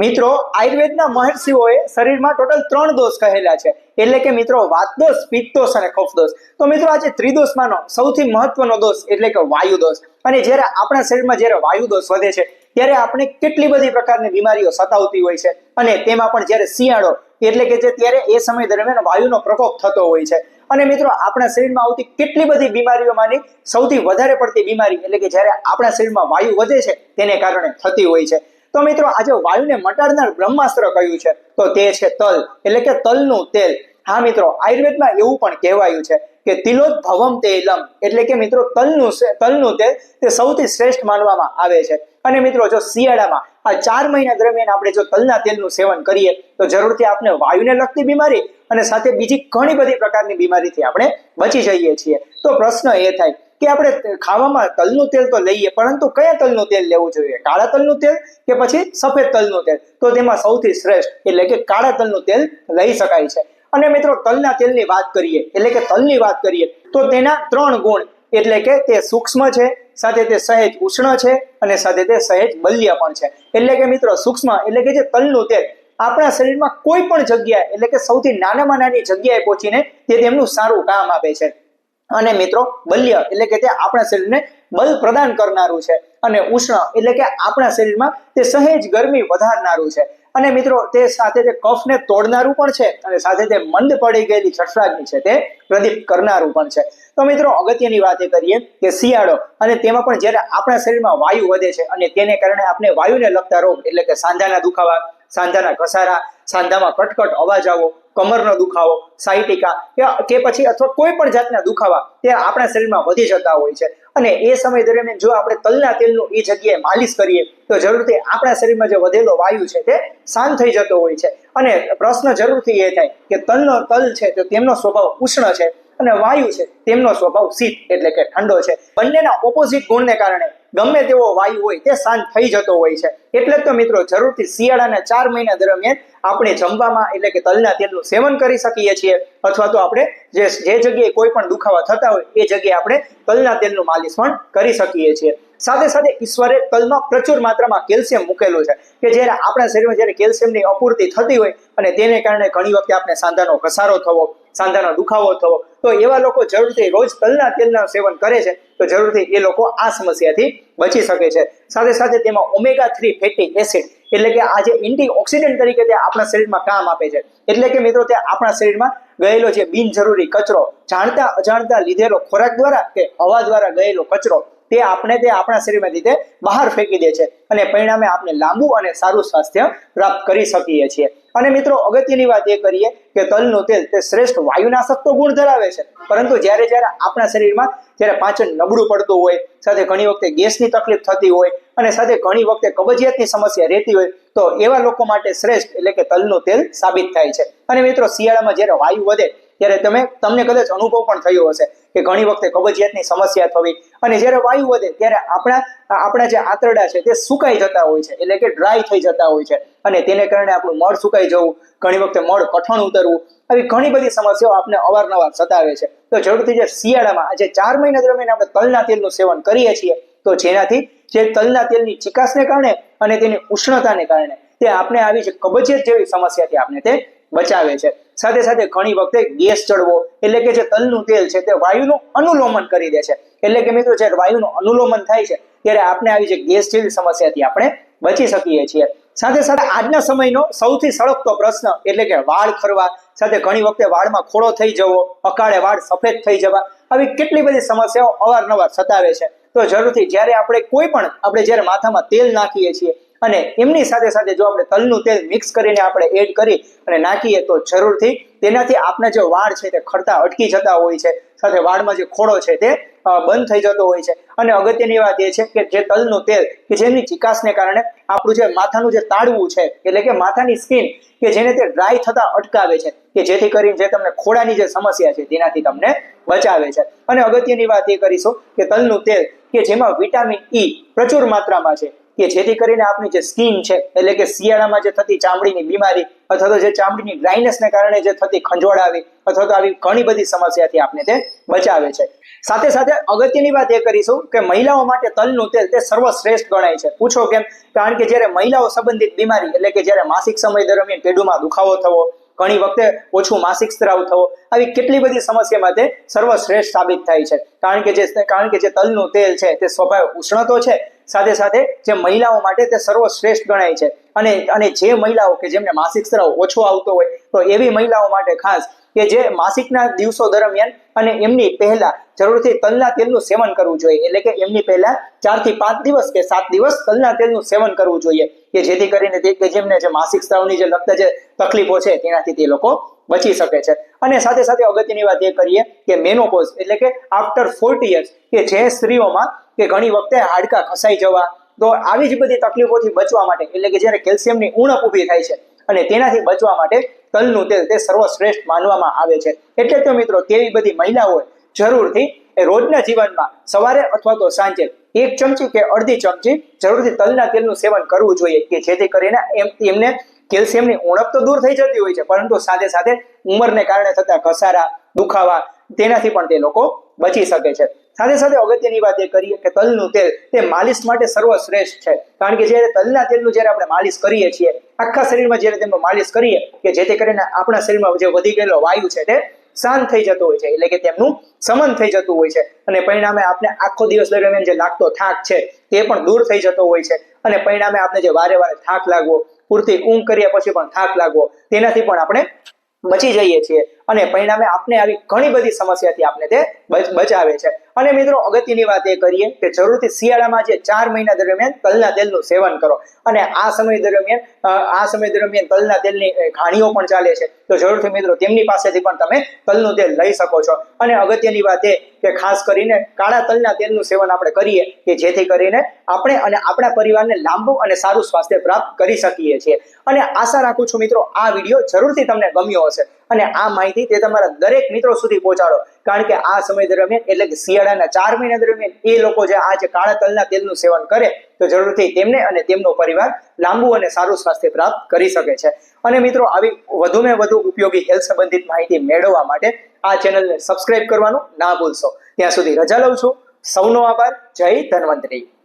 મિત્રો, આયુર્વેદના મહર્ષિઓએ શરીરમાં ટોટલ ત્રણ દોષ કહેલા છે. એટલે કે મિત્રો, વાત દોષ, પિત્ત દોષ અને કફ દોષ. તો મિત્રો, આજે ત્રિદોષમાંનો સૌથી મહત્વનો દોષ એટલે કે વાયુ દોષ. અને જ્યારે આપણા શરીરમાં જ્યારે વાયુ દોષ વધે છે, ત્યારે આપણે કેટલી બધી પ્રકારની બીમારીઓ સતાવતી હોય છે. અને તેમાં પણ જ્યારે શિયાળો, એટલે કે જે ત્યારે એ સમય દરમિયાન વાયુનો પ્રકોપ થતો હોય છે. અને મિત્રો, આપણા શરીરમાં આવતી કેટલી બધી બીમારીઓમાંની સૌથી વધારે પડતી બીમારી, એટલે કે જ્યારે આપણા શરીરમાં વાયુ વધે છે, તેને કારણે થતી હોય છે. તો મિત્રો આજે વાયુને મટાડનાર બ્રહ્માસ્ત્ર કયું છે? તો તે છે તલ. એટલે કે તલનું તેલ. હા મિત્રો, આયુર્વેદમાં એવું પણ કહેવાયું છે કે તિલોદ્ભવમ તેલમ એટલે કે મિત્રો, તલનું તલનું તેલ તે સૌથી શ્રેષ્ઠ માનવામાં આવે છે. અને મિત્રો, જો શિયાળામાં, આ ચાર મહિના દરમિયાન આપણે જો તલના તેલનું સેવન કરીએ, તો જરૂરથી આપણે વાયુને લગતી બીમારી અને સાથે બીજી ઘણી બધી પ્રકારની બીમારીથી આપણે બચી જઈએ છીએ. તો પ્રશ્ન એ થાય કે આપણે ખાવામાં તલનું તેલ તો લઈએ, પરંતુ કયા તલનું તેલ લેવું જોઈએ? કાળા તલનું તેલ કે પછી સફેદ તલનું તેલ? તો તેમાં સૌથી શ્રેષ્ઠ એટલે કે કાળા તલનું તેલ લઈ શકાય છે. અને મિત્રો, તલના તેલની વાત કરીએ, એટલે કે તલની વાત કરીએ, તો તેના ત્રણ ગુણ એટલે કે તે સૂક્ષ્મ છે, સાથે તે સહેજ ઉષ્ણ છે, અને સાથે તે સહેજ બલ્ય પણ છે. એટલે કે મિત્રો, સૂક્ષ્મ એટલે કે જે તલનું તેલ, આપણા શરીરમાં કોઈ પણ જગ્યાએ એટલે કે સૌથી નાનામાં નાની જગ્યાએ પહોંચીને તે તેમનું સારું કામ આપે છે. અને મિત્રો, બલ્ય એટલે કે તે આપણા શરીરને બલ પ્રદાન કરનારું છે. અને ઉષ્ણ એટલે કે આપણા શરીરમાં તે સહેજ ગરમી વધારનારું છે. અને મિત્રો, તે સાથે તે કફને તોડનારું પણ છે અને સાથે તે મંદ પડી ગયેલી છઠરાગની છે તે પ્રદીપ કરનારું પણ છે. તો મિત્રો, અગત્યની વાત એ કરીએ કે શિયાળો અને તેમાં પણ જ્યારે આપણા શરીરમાં વાયુ વધે છે અને તેને કારણે આપણે વાયુને લગતા રોગ એટલે કે સાંધાના દુખાવા, સાંધાના ઘસારા, સાંધામાં કટકટ અવાજ આવવો કમરનો દુખાવો સાઇટિકા કે- પછી અથવા કોઈ પણ જાતના દુખાવા તે આપણા શરીરમાં વધી જતા હોય છે. અને એ સમય દરમિયાન જો આપણે તલના તેલનું એ જગ્યાએ માલિશ કરીએ, તો જરૂરથી આપણા શરીરમાં જે વધેલો વાયુ છે તે શાંત થઈ જતો હોય છે. અને પ્રશ્ન જરૂરથી એ થાય કે તલનો તલ છે તો તેમનો સ્વભાવ ઉષ્ણ છે. અને વાયુ છે, તેમનો સ્વભાવ શીત એટલે કે ઠંડો છે. બંનેના ઓપોઝિટ ગુણને કારણે ગમે તેવો વાયુ હોય તે શાંત થઈ જતો હોય છે. એટલે જ તો મિત્રો જરૂરથી શિયાળાના ચાર મહિના દરમિયાન આપણે જમવામાં એટલે કે તલના તેલનું સેવન કરી શકીએ છીએ. અથવા તો આપણે જે જે જગ્યાએ કોઈ પણ દુખાવા થતા હોય એ જગ્યાએ આપણે તલના તેલનું માલિશ પણ કરી શકીએ છીએ. સાથે સાથે ઈશ્વરે તલમાં પ્રચુર માત્રામાં કેલ્શિયમ મૂકેલું છે કે જ્યારે આપણા શરીરમાં જ્યારે કેલ્શિયમની અપૂર્તિ થતી હોય અને તેને કારણે ઘણી વખતે આપણે સાંધાનો ઘસારો થવો સાંધાનો દુખાવો થવો. તો એવા લોકો જરૂરથી રોજ તલના તેલના સેવન કરે છે, તો જરૂરથી એ લોકો આ સમસ્યાથી બચી શકે છે. સાથે સાથે તેમાં ઓમેગા થ્રી ફેટી એસિડ એટલે કે આ જે એન્ટી તરીકે તે આપણા શરીરમાં કામ આપે છે. એટલે કે મિત્રો તે આપણા શરીરમાં ગયેલો જે બિનજરૂરી કચરો, જાણતા અજાણતા લીધેલો ખોરાક દ્વારા કે હવા દ્વારા ગયેલો કચરો, તે આપણે તે આપણા શરીરમાંથી તે બહાર ફેંકી દે છે. અને પરિણામે આપણે લાંબુ અને સારું સ્વાસ્થ્ય પ્રાપ્ત કરી શકીએ છીએ. અને મિત્રો, અગત્યની વાત એ કરીએ કે તલનું તેલ તે શ્રેષ્ઠ વાયુનાશક તો ગુણ ધરાવે છે. પરંતુ જ્યારે જ્યારે આપણા શરીરમાં જ્યારે પાચન નબળું પડતું હોય, સાથે ઘણી વખતે ગેસની તકલીફ થતી હોય અને સાથે ઘણી વખતે કબજિયાતની સમસ્યા રહેતી હોય, તો એવા લોકો માટે શ્રેષ્ઠ એટલે કે તલનું તેલ સાબિત થાય છે. અને મિત્રો, શિયાળામાં જ્યારે વાયુ વધે, ત્યારે તમે, તમને કદાચ અનુભવ પણ થયો હશે કે ઘણી વખતે કબજિયાતની સમસ્યા થવી અને જ્યારે વાયુ વધે, ત્યારે આપણા આપણા જે આંતરડા છે તે સુકાઈ જતા હોય છે, એટલે કે ડ્રાય થઈ જતા હોય છે. અને તેને કારણે આપણું મળ સુકાઈ જવું, ઘણી વખતે મળ કઠણ ઉતરવું, આવી ઘણી બધી સમસ્યાઓ આપણે અવારનવાર સતાવે છે. તો જરૂરથી જે શિયાળામાં આજે ચાર મહિના દરમિયાન આપણે તલના તેલનું સેવન કરીએ છીએ, તો જેનાથી જે તલના તેલની ચિકાસને કારણે અને તેની ઉષ્ણતાને કારણે તે આપણે આવી જે કબજિયાત જેવી સમસ્યાથી આપણે તે બચાવે છે. સાથે સાથે ઘણી વખતે ગેસ ચડવો એટલે કે જે તલનું તેલ છે તે વાયુનું અનુલોમન કરી દે છે. એટલે કે મિત્રો જ્યારે વાયુનું અનુલોમન થાય છે, ત્યારે આપણે આવી જે ગેસ જેવી સમસ્યાથી આપણે બચી શકીએ છીએ. સાથે સાથે આજના સમયનો સૌથી સળગતો પ્રશ્ન એટલે કે વાળ ખરવા, સાથે ઘણી વખતે વાળમાં ખોળો થઈ જવો, અકાળે વાળ સફેદ થઈ જવા, આવી કેટલી બધી સમસ્યાઓ અવારનવાર સતાવે છે. તો જરૂરથી જ્યારે આપણે કોઈ પણ, આપણે જ્યારે માથામાં તેલ નાખીએ છીએ અને એમની સાથે સાથે જો આપણે તલનું તેલ મિક્સ કરીને આપણે એડ કરી અને નાખીએ તો જરૂરથી તેનાથી આપણા જે વાળ છે તે ખરતા અટકી જતા હોય છે. સાથે વાળમાં જે ખોડો છે તે બંધ થઈ જતો હોય છે. અને અગત્યની વાત એ છે કે જે તલનું તેલ કે જેની ચિકાસને કારણે આપણું જે માથાનું જે તાળવું છે, એટલે કે માથાની સ્કિન કે જેને તે ડ્રાય થતા અટકાવે છે, કે જેથી કરીને જે તમને ખોડાની જે સમસ્યા છે તેનાથી તમને બચાવે છે. અને અગત્યની વાત એ કરીશું કે તલનું તેલ કે જેમાં વિટામિન ઈ પ્રચુર માત્રામાં છે. કે જેથી કરીને આપની જે સ્કીન છે, એટલે કે શિયાળામાં જે થતી ચામડીની બીમારી અથવા તો જે ચામડીની ડ્રાયનેસને કારણે જે થતી ખંજવાળ આવી અથવા તો આવી ઘણી બધી સમસ્યાથી આપણે તે બચાવે છે. સાથે સાથે અગત્યની વાત એ કરીશું કે મહિલાઓ માટે તલનું તેલ તે સર્વશ્રેષ્ઠ ગણાય છે. પૂછો કેમ? કારણ કે જ્યારે મહિલાઓ સંબંધિત બીમારી એટલે કે જ્યારે માસિક સમય દરમિયાન પેડુમાં દુખાવો થવો, ઘણી વખતે ઓછું માસિક સ્ત્રાવ થવો, આવી કેટલી બધી સમસ્યામાં તે સર્વશ્રેષ્ઠ સાબિત થાય છે. કારણ કે જે કારણ કે જે તલનું તેલ છે તે સ્વભાવ ઉષ્ણ તો છે સાથે સાથે જે મહિલાઓ માટે તે સર્વશ્રેષ્ઠ ગણાય છે. અને અને જે મહિલાઓ કે જેમને માસિક સ્ત્રાવ ઓછો આવતો હોય, તો એવી મહિલાઓ માટે ખાસ કે જે માસિકના દિવસો દરમિયાન અને એમની પહેલા જરૂરથી તલના તેલનું સેવન કરવું જોઈએ. એટલે કે એમની પહેલા ચારથી પાંચ દિવસ કે સાત દિવસ તલના તેલનું સેવન કરવું જોઈએ. કે જેથી કરીને તે જેમને જે માસિક સ્ત્રાવની જે લગતા જે તકલીફો છે, તેનાથી તે લોકો બચી શકે છે. અને સાથે સાથે અગત્યની વાત એ કરીએ કે મેનોપોઝ એટલે કે આફ્ટર ફોર્ટી યર્સ કે જે સ્ત્રીઓમાં કે ઘણી વખતે હાડકા ખસાઈ જવા. તો આવી જ બધી તકલીફોથી બચવા માટે, એટલે કે જ્યારે કેલ્શિયમની ઉણપ ઊભી થાય છે, અને તેનાથી બચવા માટે તલનું તેલ તે સર્વશ્રેષ્ઠ માનવામાં આવે છે. એટલે તો મિત્રો, તેવી બધી મહિલાઓએ જરૂરથી એ રોજના જીવનમાં સવારે અથવા તો સાંજે એક ચમચી કે અડધી ચમચી જરૂરથી તલના તેલનું સેવન કરવું જોઈએ, કે જેથી કરીને એમ, એમને કેલ્શિયમની ઉણપ તો દૂર થઈ જતી હોય છે, પરંતુ સાથે સાથે ઉંમરને કારણે થતા ઘસારા, દુખાવા, તેનાથી પણ તે લોકો બચી શકે છે. સાથે સાથે અગત્યની વાત એ કરીએ કે તલનું તેલ, તે માલિશ માટે સર્વશ્રેષ્ઠ છે. કારણ કે જ્યારે તલના તેલનું જ્યારે આપણે માલિશ કરીએ છીએ, આખા શરીરમાં જ્યારે તેમનું માલિશ કરીએ, કે જેથી કરીને આપણા શરીરમાં જે વધી ગયેલો વાયુ છે તે શાંત થઈ જતો હોય છે, એટલે કે તેમનું સમન થઈ જતું હોય છે. અને પરિણામે આપણે આખો દિવસ દરમિયાન જે લાગતો થાક છે, તે પણ દૂર થઈ જતો હોય છે. અને પરિણામે આપણે જે વારે વારે થાક લાગવો, પૂરતી ઊંઘ કર્યા પછી પણ થાક લાગવો, તેનાથી પણ આપણે બચી જઈએ છીએ. અને પરિણામે આપને આવી ઘણી બધી સમસ્યાથી આપને તે બચાવે છે. અને મિત્રો, અગત્યની વાત એ કરીએ કે જરૂરથી શિયાળામાં જે ચાર મહિના દરમિયાન તલના તેલનું સેવન કરો. અને આ સમય દરમિયાન આ સમય દરમિયાન તલના તેલની ઘાણીઓ પણ ચાલે છે. તો જરૂરથી મિત્રો, તેમની પાસેથી પણ તમે તલનું તેલ લઈ શકો છો. અને અગત્યની વાત એ કે ખાસ કરીને કાળા તલના તેલનું સેવન આપણે કરીએ કે જેથી કરીને આપણે અને આપણા પરિવારને લાંબુ અને સારું સ્વાસ્થ્ય પ્રાપ્ત કરી શકીએ છીએ. અને આશા રાખું છું મિત્રો, આ વીડિયો જરૂરથી તમને ગમ્યો હશે. અને આ માહિતી તે તમારા દરેક મિત્રો સુધી પહોંચાડો. કારણ કે આ સમય દરમિયાન, એટલે કે શિયાળાના ચાર મહિના દરમિયાન, એ લોકો જે આ જે કાળા તલના તેલનું સેવન કરે, તો જરૂરથી તેમને અને તેમનો પરિવાર લાંબુ અને સારું સ્વાસ્થ્ય પ્રાપ્ત કરી શકે છે. અને મિત્રો, આવી વધુને વધુ ઉપયોગી હેલ્થ સંબંધિત માહિતી મેળવવા માટે આ ચેનલને સબસ્ક્રાઇબ કરવાનું ના ભૂલશો. ત્યાં સુધી રજા લઉં છું. સૌનો આભાર. જય ધન્વંતરી.